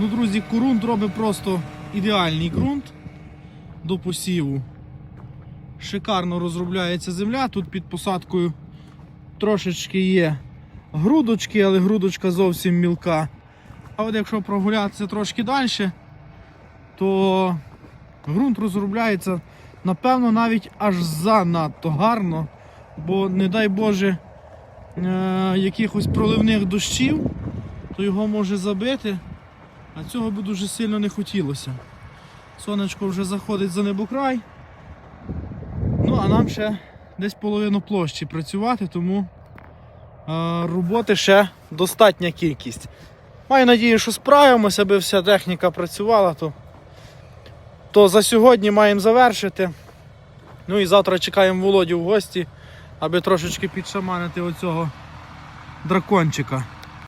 Ну, друзі, корунт робить просто ідеальний ґрунт до посіву. Шикарно розробляється земля. Тут під посадкою трошечки є грудочки, але грудочка зовсім мілка. А от якщо прогулятися трошки далі, то ґрунт розробляється, напевно, навіть аж занадто гарно, бо, не дай Боже, е- якихось проливних дощів, то його може забити, а цього би дуже сильно не хотілося. Сонечко вже заходить за небокрай. Ну, а нам ще десь половину площі працювати, тому е, роботи ще достатня кількість. Маю надію, що справимося, аби вся техніка працювала, то, то за сьогодні маємо завершити. Ну і завтра чекаємо Володю в гості, аби трошечки підшаманити оцього дракончика.